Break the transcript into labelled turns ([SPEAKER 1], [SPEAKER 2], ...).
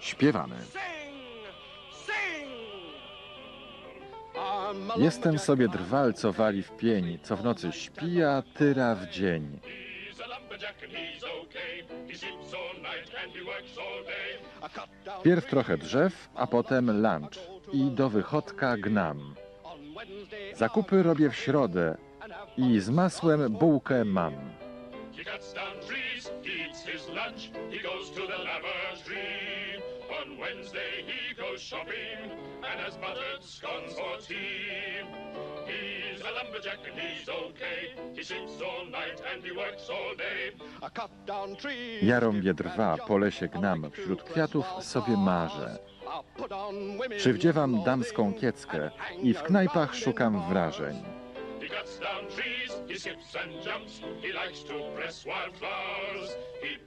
[SPEAKER 1] Śpiewamy. Jestem sobie drwal, co wali w pień, co w nocy śpi, a tyra w dzień. Pierw trochę drzew, a potem lunch i do wychodka gnam. Zakupy robię w środę i z masłem bułkę mam.
[SPEAKER 2] He cuts down trees, he eats his lunch, he goes to the. On Wednesday he goes shopping and has buttered scones for tea. He's a lumberjack and he's okay. He sleeps all night and he works all day.
[SPEAKER 1] Ja rąbię drwa, po lesie gnam, wśród kwiatów sobie marzę. Przywdziewam damską kieckę i w knajpach szukam wrażeń.
[SPEAKER 2] He cuts down trees, he skips and jumps, he likes to press wildflowers. He